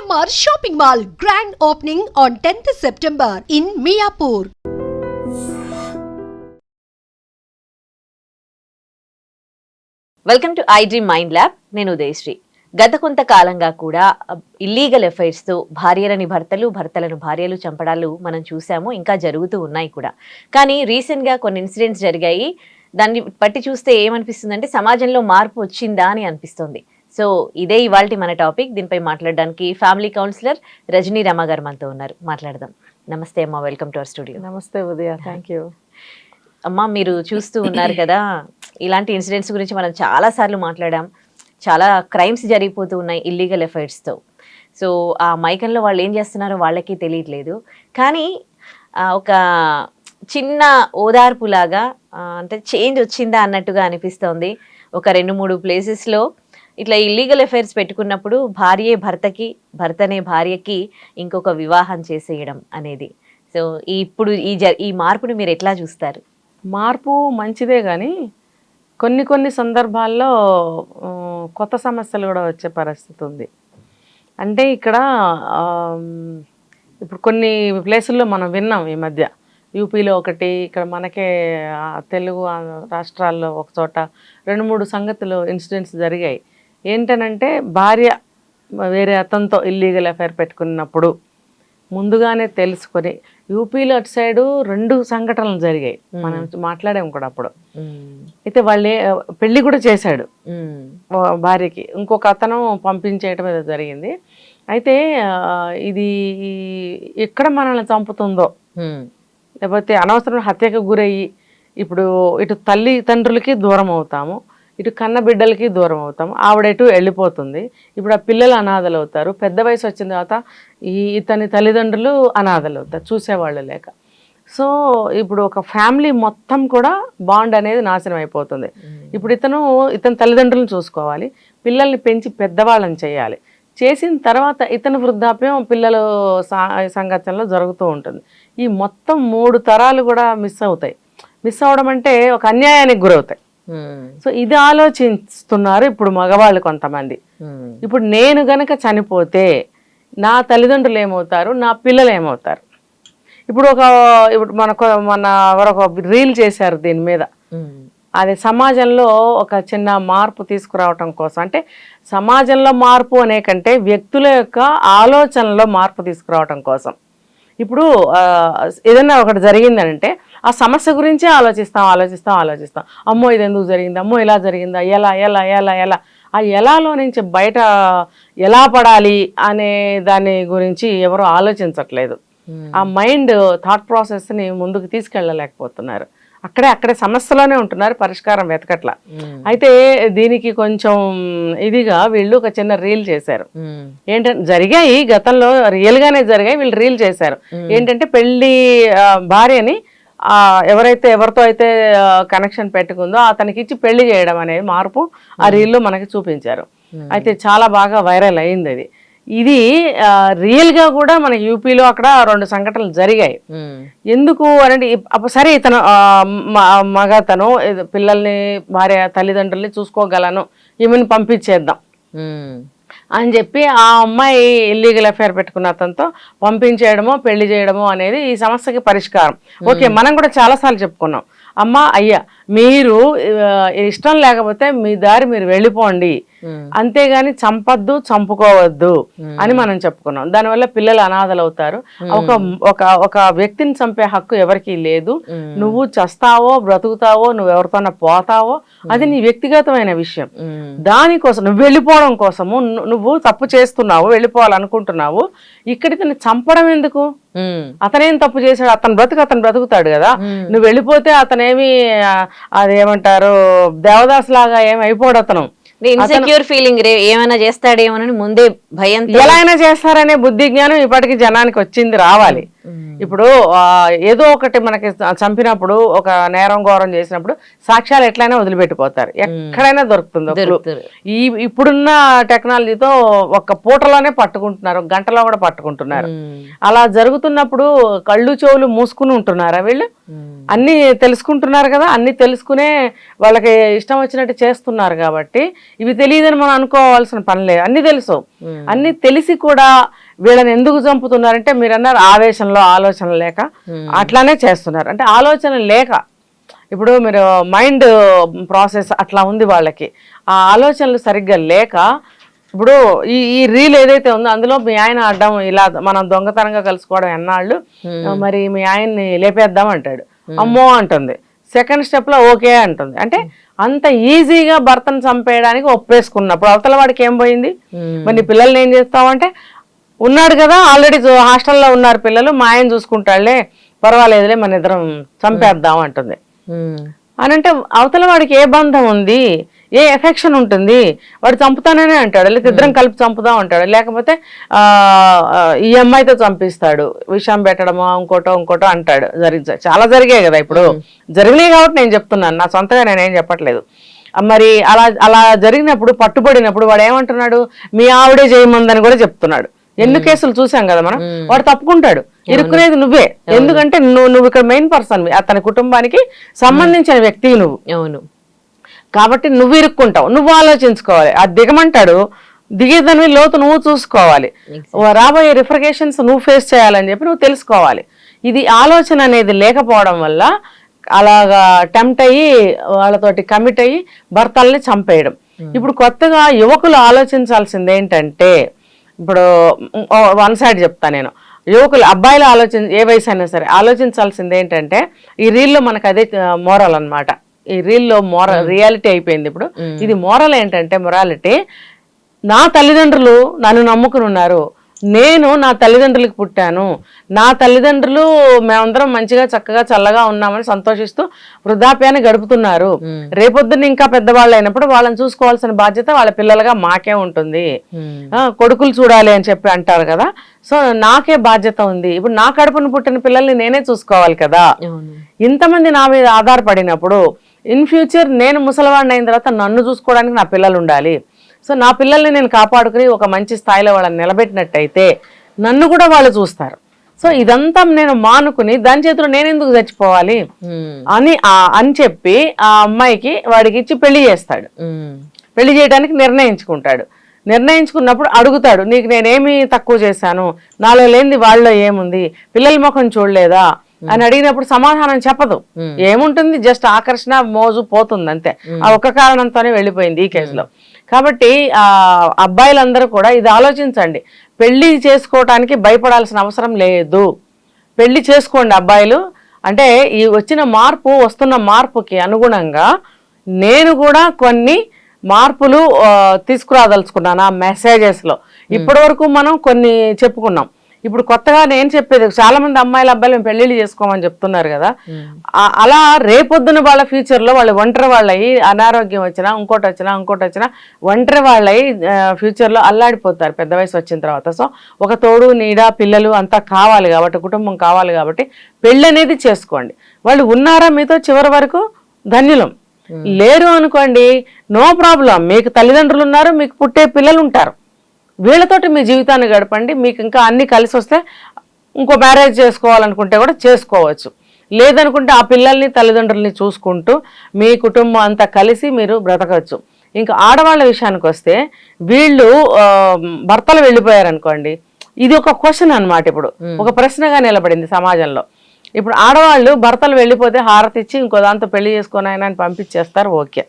IMR shopping mall grand opening on 10th September in Miyapur welcome to ఐడ్రీ mind lab నేను ఉదయశ్రీ. గత కొంతకాలంగా కూడా uh, ఇల్లీగల్తో భార్యలని భర్తలు భర్తలను భార్యలు చంపడాలు మనం చూసాము ఇంకా జరుగుతూ ఉన్నాయి కూడా. కానీ రీసెంట్గా కొన్ని ఇన్సిడెంట్స్ జరిగాయి. దాన్ని బట్టి చూస్తే ఏమనిపిస్తుందంటే సమాజంలో మార్పు వచ్చిందా అని అనిపిస్తుంది. సో ఇదే ఇవాళ మన టాపిక్. దీనిపై మాట్లాడడానికి ఫ్యామిలీ కౌన్సిలర్ రజనీ రమ గారు మనతో ఉన్నారు. మాట్లాడదాం. నమస్తే అమ్మ వెల్కమ్ టు అవర్ స్టూడియో. నమస్తే ఉదయ థ్యాంక్ యూ. అమ్మ మీరు చూస్తూ ఉన్నారు కదా ఇలాంటి ఇన్సిడెంట్స్ గురించి మనం చాలా సార్లు మాట్లాడాం. చాలా క్రైమ్స్ జరిగిపోతూ ఉన్నాయి ఇల్లీగల్ ఎఫైర్స్తో సో ఆ మైకంలో వాళ్ళు ఏం చేస్తున్నారో వాళ్ళకి తెలియట్లేదు. కానీ ఒక చిన్న ఓదార్పులాగా అంటే చేంజ్ వచ్చిందా అన్నట్టుగా అనిపిస్తోంది. ఒక రెండు మూడు ప్లేసెస్లో ఇట్లా ఇల్లీగల్ అఫైర్స్ పెట్టుకున్నప్పుడు భార్యే భర్తకి భర్తనే భార్యకి ఇంకొక వివాహం చేసేయడం అనేది. సో ఇప్పుడు ఈ జ ఈ మార్పును మీరు ఎట్లా చూస్తారు? మార్పు మంచిదే కానీ కొన్ని కొన్ని సందర్భాల్లో కొత్త సమస్యలు కూడా వచ్చే పరిస్థితి ఉంది. అంటే ఇక్కడ ఇప్పుడు కొన్ని ప్లేసుల్లో మనం విన్నాం ఈ మధ్య. యూపీలో ఒకటి ఇక్కడ మనకే తెలుగు రాష్ట్రాల్లో ఒక చోట రెండు మూడు సంగతులు ఇన్సిడెంట్స్ జరిగాయి. ఏంటనంటే భార్య వేరే అతనితో ఇల్లీగల్ అఫైర్ పెట్టుకున్నప్పుడు ముందుగానే తెలుసుకొని యూపీలో అటు సైడు రెండు సంఘటనలు జరిగాయి. మనం మాట్లాడాం కూడా అప్పుడు. అయితే వాళ్ళే పెళ్ళి కూడా చేశాడు. భార్యకి. ఇంకొక అతను పంపించేయటం ఏదో జరిగింది. అయితే ఇది ఎక్కడ మనల్ని చంపుతుందో లేకపోతే అనవసరమైన హత్యకు గురయ్యి ఇప్పుడు ఇటు తల్లి తండ్రులకి దూరం అవుతాము. ఇటు కన్న బిడ్డలకి దూరం అవుతాము ఆవిడ ఎటు వెళ్ళిపోతుంది. ఇప్పుడు ఆ పిల్లలు అనాథలు అవుతారు పెద్ద వయసు వచ్చిన తర్వాత ఈ ఇతని తల్లిదండ్రులు అనాథలు అవుతారు చూసేవాళ్ళు లేక. సో ఇప్పుడు ఒక ఫ్యామిలీ మొత్తం కూడా బాండ్ అనేది నాశనం అయిపోతుంది. ఇప్పుడు ఇతను ఇతని తల్లిదండ్రులను చూసుకోవాలి. పిల్లల్ని పెంచి పెద్దవాళ్ళని చేయాలి. చేసిన తర్వాత ఇతని వృద్ధాప్యం పిల్లలు సంఘటనలో జరుగుతూ ఉంటుంది. ఈ మొత్తం మూడు తరాలు కూడా మిస్ అవుతాయి. మిస్ అవడం అంటే ఒక అన్యాయానికి గురవుతాయి. సో ఇది ఆలోచిస్తున్నారు ఇప్పుడు మగవాళ్ళు కొంతమంది. ఇప్పుడు నేను గనక చనిపోతే నా తల్లిదండ్రులు ఏమవుతారు? నా పిల్లలు ఏమవుతారు? ఇప్పుడు ఒక ఇప్పుడు మనకు మన ఎవరో ఒక రీల్ చేశారు దీని మీద. అది సమాజంలో ఒక చిన్న మార్పు తీసుకురావటం కోసం. అంటే సమాజంలో మార్పు అనే కంటే వ్యక్తుల యొక్క ఆలోచనలో మార్పు తీసుకురావటం కోసం. ఇప్పుడు ఏదైనా ఒకటి జరిగిందంటే ఆ సమస్య గురించే ఆలోచిస్తాం ఆలోచిస్తాం ఆలోచిస్తాం. అమ్మో ఇది ఎందుకు జరిగింది? అమ్మో ఇలా జరిగిందా? ఎలా ఎలా ఎలా ఎలా? ఆ ఎలాలో నుంచి బయట ఎలా పడాలి అనే దాని గురించి ఎవరు ఆలోచించట్లేదు. ఆ మైండ్ థాట్ ప్రాసెస్ని ముందుకు తీసుకెళ్ళలేకపోతున్నారు. అక్కడే అక్కడే సమస్యలోనే ఉంటున్నారు పరిష్కారం వెతకట్ల. అయితే దీనికి కొంచెం ఇదిగా వీళ్ళు ఒక చిన్న రీల్ చేశారు. ఏంటంటే జరిగాయి గతంలో రియల్ గానే జరిగాయి వీళ్ళు రీల్ చేశారు. ఏంటంటే పెళ్ళి భార్యని ఎవరైతే ఎవరితో అయితే కనెక్షన్ పెట్టుకుందో అతనికి ఇచ్చి పెళ్ళి చేయడం అనేది మార్పు ఆ రీల్లో మనకి చూపించారు. అయితే చాలా బాగా వైరల్ అయింది అది. ఇది ఆ, రియల్గా కూడా మన యూపీలో అక్కడ రెండు సంఘటనలు జరిగాయి. ఎందుకు అప్పుడు సరే ఇతను మగ తను పిల్లల్ని భార్య తల్లిదండ్రుల్ని చూసుకోగలను ఈమెను పంపించేద్దాం. అని చెప్పి ఆ అమ్మాయి ఇల్లీగల్ అఫైర్ పెట్టుకున్న అతనితో పంపించేయడమో పెళ్ళి చేయడమో అనేది ఈ సమస్యకి పరిష్కారం. ఓకే మనం కూడా చాలాసార్లు చెప్పుకున్నాం. అమ్మ అయ్యా మీరు ఇష్టం లేకపోతే మీ దారి మీరు వెళ్ళిపోండి. అంతేగాని చంపద్దు చంపుకోవద్దు అని మనం చెప్పుకున్నాం. దానివల్ల పిల్లలు అనాథలు అవుతారు. ఒక ఒక ఒక వ్యక్తిని చంపే హక్కు ఎవరికీ లేదు. నువ్వు చస్తావో బ్రతుకుతావో నువ్వు ఎవరితోనో పోతావో అది నీ వ్యక్తిగతమైన విషయం. దానికోసం నువ్వు వెళ్ళిపోవడం కోసము నువ్వు తప్పు చేస్తున్నావు వెళ్ళిపోవాలనుకుంటున్నావు. ఇక్కడ ఇతన్ని చంపడం ఎందుకు? అతనేం తప్పు చేశాడు? అతను బ్రతుకు అతను బ్రతుకుతాడు కదా. నువ్వు వెళ్ళిపోతే అతనేమి అదేమంటారు దేవదాస్ లాగా ఏమి అయిపోడు అతను. ఇన్సెక్యూర్ ఫీలింగ్ ఏమైనా చేస్తాడేమోనని ముందే భయంతో ఎలా అయినా చేస్తారనే బుద్ధి జ్ఞానం ఇప్పటికి జనానికి వచ్చింది రావాలి. ఇప్పుడు ఏదో ఒకటి మనకి చంపినప్పుడు ఒక నేరం ఘోరం చేసినప్పుడు సాక్ష్యాలు ఎట్లయినా వదిలిపెట్టిపోతారు. ఎక్కడైనా దొరుకుతుంది. ఈ ఇప్పుడున్న టెక్నాలజీతో ఒక పూటలోనే పట్టుకుంటున్నారు గంటలో కూడా పట్టుకుంటున్నారు. అలా జరుగుతున్నప్పుడు కళ్ళు చెవులు మూసుకుని ఉంటున్నారా వీళ్ళు? అన్ని తెలుసుకుంటున్నారు కదా అన్ని తెలుసుకునే వాళ్ళకి ఇష్టం వచ్చినట్టు చేస్తున్నారు కాబట్టి ఇవి తెలియదని మనం అనుకోవాల్సిన పని లేదు. అన్ని తెలుసు. అన్ని తెలిసి కూడా వీళ్ళని ఎందుకు చంపుతున్నారంటే మీరు అన్నారు ఆవేశంలో ఆలోచన లేక అట్లానే చేస్తున్నారు. అంటే ఆలోచన లేక ఇప్పుడు మీరు మైండ్ ప్రాసెస్ అట్లా ఉంది వాళ్ళకి. ఆ ఆలోచనలు సరిగ్గా లేక ఇప్పుడు ఈ ఈ రీల్ ఏదైతే ఉందో అందులో మీ ఆయన అడ్డం ఇలా మనం దొంగతనంగా కలుసుకోవడం ఎన్నాళ్ళు? మరి మీ ఆయన్ని లేపేద్దాం అంటాడు. అమ్మో అంటుంది. సెకండ్ స్టెప్లో ఓకే అంటుంది. అంటే అంత ఈజీగా భర్తను చంపేయడానికి ఒప్పేసుకున్నప్పుడు అవతల వాడికి ఏం పోయింది? మరి నీ పిల్లల్ని ఏం చేస్తావంటే ఉన్నాడు కదా ఆల్రెడీ హాస్టల్లో ఉన్నారు పిల్లలు మా ఆయన చూసుకుంటాడులే పర్వాలేదులే మన ఇద్దరం చంపేద్దాం అంటుంది. అని అంటే అవతల వాడికి ఏ బంధం ఉంది? ఏ ఎఫెక్షన్ ఉంటుంది? వాడు చంపుతాననే అంటాడు లేకపోతే ఇద్దరం కలిపి చంపుదాం అంటాడు లేకపోతే ఈ అమ్మాయితో చంపిస్తాడు విషం పెట్టడమో ఇంకోటో ఇంకోటో అంటాడు. జరిగి చాలా జరిగాయి కదా ఇప్పుడు. జరిగినాయి కాబట్టి నేను చెప్తున్నాను నా సొంతగా నేనేం చెప్పట్లేదు. మరి అలా అలా జరిగినప్పుడు పట్టుబడినప్పుడు వాడు ఏమంటున్నాడు? మీ ఆవిడే చేయమందని కూడా చెప్తున్నాడు. ఎన్ని కేసులు చూసాం కదా మనం వాడు తప్పుకుంటాడు. ఇరుక్కునేది నువ్వే. ఎందుకంటే నువ్వు నువ్వు ఇక్కడ మెయిన్ పర్సన్ అతని కుటుంబానికి సంబంధించిన వ్యక్తివి నువ్వు. అవును. కాబట్టి నువ్వు ఇరుక్కుంటావు. నువ్వు ఆలోచించుకోవాలి. అది దిగమంటాడు. దిగేదానివి లోతు నువ్వు చూసుకోవాలి. రాబోయే రిఫ్రిగేషన్స్ నువ్వు ఫేస్ చేయాలని చెప్పి నువ్వు తెలుసుకోవాలి. ఇది ఆలోచన అనేది లేకపోవడం వల్ల అలాగా టెంప్ట్ అయ్యి వాళ్ళతోటి కమిట్ అయ్యి భర్తల్ని చంపేయడం. ఇప్పుడు కొత్తగా యువకులు ఆలోచించాల్సింది ఏంటంటే ఇప్పుడు వన్ సైడ్ చెప్తా నేను. యువకులు అబ్బాయిలు ఆలోచన ఏ వయసు అయినా సరే ఆలోచించాల్సింది ఏంటంటే ఈ రీల్లో మనకు అదే మోరల్ అన్నమాట. ఈ రీల్లో మోరల్ రియాలిటీ అయిపోయింది ఇప్పుడు. ఇది మోరల్ ఏంటంటే మొరాలిటీ నా తల్లిదండ్రులు నన్ను నమ్ముకుని ఉన్నారు. నేను నా తల్లిదండ్రులకు పుట్టాను. నా తల్లిదండ్రులు మేమందరం మంచిగా చక్కగా చల్లగా ఉన్నామని సంతోషిస్తూ వృద్ధాప్యాన్ని గడుపుతున్నారు. రేపొద్దున ఇంకా పెద్దవాళ్ళు అయినప్పుడు వాళ్ళని చూసుకోవాల్సిన బాధ్యత వాళ్ళ పిల్లలుగా మాకే ఉంటుంది. కొడుకులు చూడాలి అని చెప్పి అంటారు కదా. సో నాకే బాధ్యత ఉంది. ఇప్పుడు నా కడుపున పుట్టిన పిల్లల్ని నేనే చూసుకోవాలి కదా. ఇంతమంది నా మీద ఆధారపడినప్పుడు ఇన్ ఫ్యూచర్ నేను ముసలివాడిని అయిన తర్వాత నన్ను చూసుకోవడానికి నా పిల్లలు ఉండాలి. సో నా పిల్లల్ని నేను కాపాడుకుని ఒక మంచి స్థాయిలో వాళ్ళని నిలబెట్టినట్టయితే నన్ను కూడా వాళ్ళు చూస్తారు. సో ఇదంతా నేను మానుకుని దాని చేతిలో నేను ఎందుకు చచ్చిపోవాలి? అని ఆ- అని చెప్పి ఆ అమ్మాయికి వాడికి ఇచ్చి పెళ్ళి చేస్తాడు. పెళ్ళి చేయడానికి నిర్ణయించుకుంటాడు. నిర్ణయించుకున్నప్పుడు అడుగుతాడు నీకు నేనేమి తక్కువ చేశాను? నాలో లేనిది వాళ్ళలో ఏముంది? పిల్లల ముఖం చూడలేదా? అని అడిగినప్పుడు సమాధానం చెప్పదు. ఏముంటుంది? జస్ట్ ఆకర్షణ మోజు పోతుంది అంతే ఆ ఒక్క కారణంతోనే వెళ్ళిపోయింది ఈ కేసులో. కాబట్టి ఆ అబ్బాయిలందరూ కూడా ఇది ఆలోచించండి. పెళ్ళి చేసుకోవటానికి భయపడాల్సిన అవసరం లేదు. పెళ్ళి చేసుకోండి అబ్బాయిలు. అంటే ఈ వచ్చిన మార్పు వస్తున్న మార్పుకి అనుగుణంగా నేను కూడా కొన్ని మార్పులు తీసుకురాదలుచుకున్నాను ఆ మెసేజెస్లో ఇప్పటి వరకు మనం కొన్ని చెప్పుకున్నాం. ఇప్పుడు కొత్తగా నేను చెప్పేది చాలా మంది అమ్మాయిల అబ్బాయిలు మేము పెళ్ళిళ్ళు చేసుకోమని చెప్తున్నారు కదా. అలా రేపొద్దున వాళ్ళ ఫ్యూచర్లో వాళ్ళు ఒంటరి వాళ్ళయి అనారోగ్యం వచ్చినా ఇంకోటి వచ్చినా ఇంకోటి వచ్చినా ఒంటరి వాళ్ళయి ఫ్యూచర్లో అల్లాడిపోతారు. పెద్ద వయసు వచ్చిన తర్వాత. సో ఒక తోడు నీడ పిల్లలు అంతా కావాలి కాబట్టి కుటుంబం కావాలి కాబట్టి పెళ్ళి అనేది చేసుకోండి. వాళ్ళు ఉన్నారా మీతో చివరి వరకు? ధన్యులం. లేరు అనుకోండి నో ప్రాబ్లం. మీకు తల్లిదండ్రులు ఉన్నారు మీకు పుట్టే పిల్లలు ఉంటారు. వీళ్ళతోటి మీ జీవితాన్ని గడపండి. మీకు ఇంకా అన్ని కలిసి వస్తే ఇంకో మ్యారేజ్ చేసుకోవాలనుకుంటే కూడా చేసుకోవచ్చు. లేదనుకుంటే ఆ పిల్లల్ని తల్లిదండ్రుల్ని చూసుకుంటూ మీ కుటుంబం అంతా కలిసి మీరు బ్రతకవచ్చు. ఇంకా ఆడవాళ్ళ విషయానికి వస్తే వీళ్ళు భర్తలు వెళ్ళిపోయారనుకోండి. ఇది ఒక క్వశ్చన్ అన్నమాట ఇప్పుడు. ఒక ప్రశ్నగా నిలబడింది సమాజంలో. ఇప్పుడు ఆడవాళ్ళు భర్తలు వెళ్ళిపోతే హారతి ఇచ్చి ఇంకో దాంతో పెళ్ళి చేసుకొని ఆయన అని పంపించేస్తారు ఓకే.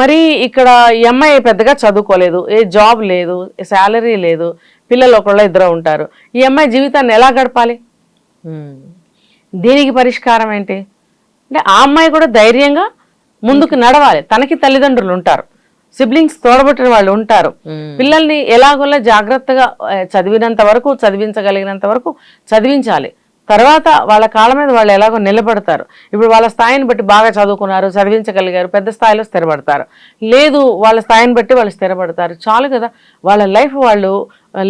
మరి ఇక్కడ ఈ అమ్మాయి పెద్దగా చదువుకోలేదు ఏ జాబ్ లేదు శాలరీ లేదు పిల్లలు ఒకళ్ళ ఇద్దరు ఉంటారు. ఈ అమ్మాయి జీవితాన్ని ఎలా గడపాలి? దీనికి పరిష్కారం ఏంటి? అంటే ఆ అమ్మాయి కూడా ధైర్యంగా ముందుకు నడవాలి. తనకి తల్లిదండ్రులు ఉంటారు. సిబ్లింగ్స్ తోడబుట్టిన వాళ్ళు ఉంటారు. పిల్లల్ని ఎలాగోలా జాగ్రత్తగా చదివినంత వరకు చదివించగలిగినంత వరకు చదివించాలి. తర్వాత వాళ్ళ కాళ్ళ మీద వాళ్ళు ఎలాగో నిలబడతారు. ఇప్పుడు వాళ్ళ స్థాయిని బట్టి బాగా చదువుకున్నారు చదివించగలిగారు పెద్ద స్థాయిలో స్థిరపడతారు. లేదు వాళ్ళ స్థాయిని బట్టి వాళ్ళు స్థిరపడతారు. చాలు కదా. వాళ్ళ లైఫ్ వాళ్ళు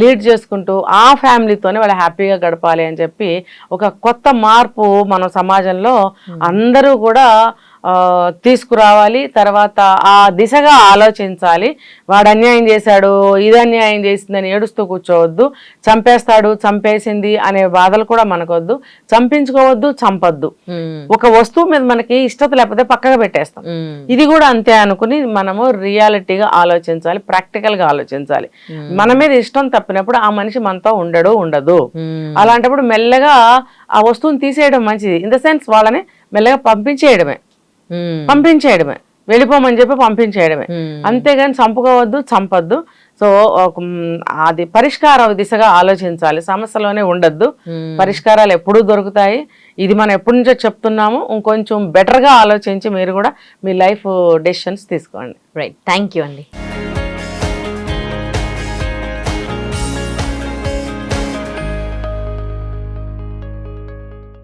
లీడ్ చేసుకుంటూ ఆ ఫ్యామిలీతోనే వాళ్ళు హ్యాపీగా గడపాలి అని చెప్పి ఒక కొత్త మార్పు మన సమాజంలో అందరూ కూడా తీసుకురావాలి తర్వాత ఆ దిశగా ఆలోచించాలి. వాడు అన్యాయం చేశాడు ఇది అన్యాయం చేసిందని ఏడుస్తూ కూర్చోవద్దు. చంపేస్తాడు చంపేసింది అనే బాధలు కూడా మనకొద్దు. చంపించుకోవద్దు చంపొద్దు. ఒక వస్తువు మీద మనకి ఇష్టత లేకపోతే పక్కగా పెట్టేస్తాం. ఇది కూడా అంతే అనుకుని మనము రియాలిటీగా ఆలోచించాలి ప్రాక్టికల్గా ఆలోచించాలి మన మీద ఇష్టం తప్పినప్పుడు ఆ మనిషి మనతో ఉండడు ఉండదు. అలాంటప్పుడు మెల్లగా ఆ వస్తువుని తీసేయడం మంచిది. ఇన్ ద సెన్స్ వాళ్ళని మెల్లగా పంపించేయడమే. పంపించేయడమే. వెళ్ళిపోమని చెప్పి పంపించేయడమే. అంతేగాని చంపుకోవద్దు చంపొద్దు. సో అది పరిష్కార దిశగా ఆలోచించాలి. సమస్యలోనే ఉండద్దు. పరిష్కారాలు ఎప్పుడూ దొరుకుతాయి. ఇది మనం ఎప్పటి నుంచో చెప్తున్నాము. ఇంకొంచెం బెటర్గా ఆలోచించి మీరు కూడా మీ లైఫ్ డెసిషన్స్ తీసుకోండి. రైట్ థ్యాంక్ యూ అండి.